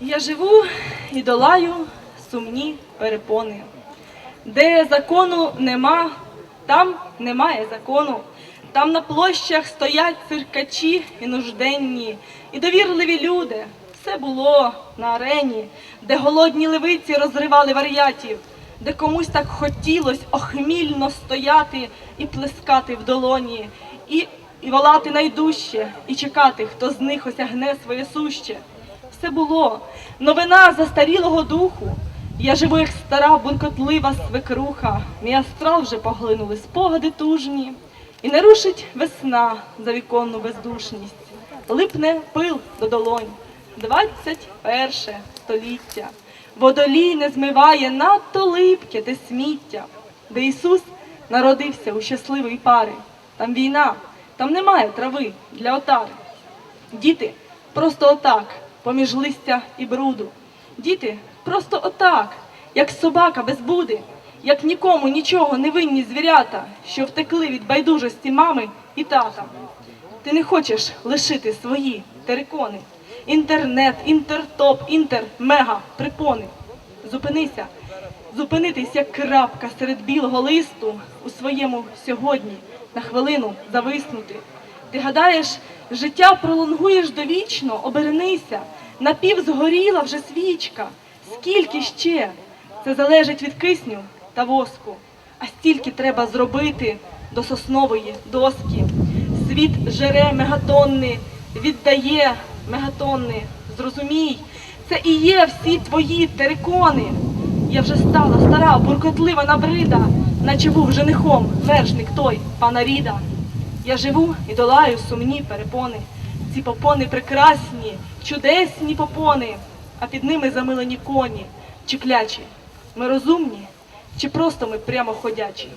Я живу і долаю сумні перепони. Де закону нема, там немає закону. Там на площах стоять циркачі і нужденні, і довірливі люди. Все було на арені, де голодні левиці розривали вар'ятів, де комусь так хотілось охмільно стояти і плескати в долоні, і, і волати найдужче, і чекати, хто з них осягне своє суще. Все було новина застарілого духу. Я живу, як стара бункотлива свекруха. Мій астрал вже поглинули спогади тужні, і не рушить весна за віконну бездушність. Липне пил до долонь. Двадцять перше століття. Водолій не змиває надто липке те сміття, де Ісус народився у щасливій пари. Там війна, там немає трави для отари. Діти просто отак, поміж листя і бруду. Діти просто отак, як собака без буди, як нікому нічого не винні звірята, що втекли від байдужості мами і тата. Ти не хочеш лишити свої терикони. Інтернет, інтертоп, інтер, мега, припони. Зупинися, зупинитись як крапка серед білого листу у своєму сьогодні, на хвилину зависнути. Ти гадаєш, життя пролонгуєш довічно, обернися, напів згоріла вже свічка. Скільки ще? Це залежить від кисню та воску, а стільки треба зробити до соснової доски. Світ жере мегатонни, віддає мегатонни. Зрозумій, це і є всі твої терикони. Я вже стала стара, буркотлива набрида, наче був женихом вершник той, пана Ріда. Я живу і долаю сумні перепони. Ці попони прекрасні, чудесні попони, а під ними замилені коні, чи клячі. Ми розумні, чи просто ми прямо ходячі.